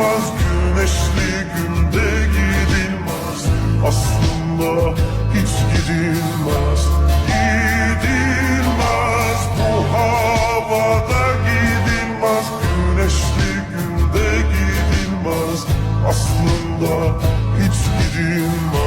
gidilmez Güneşli günde gidilmez. Aslında hiç gidilmez Gidilmez. Bu havada gidilmez Güneşli günde gidilmez. Aslında hiç gidilmez.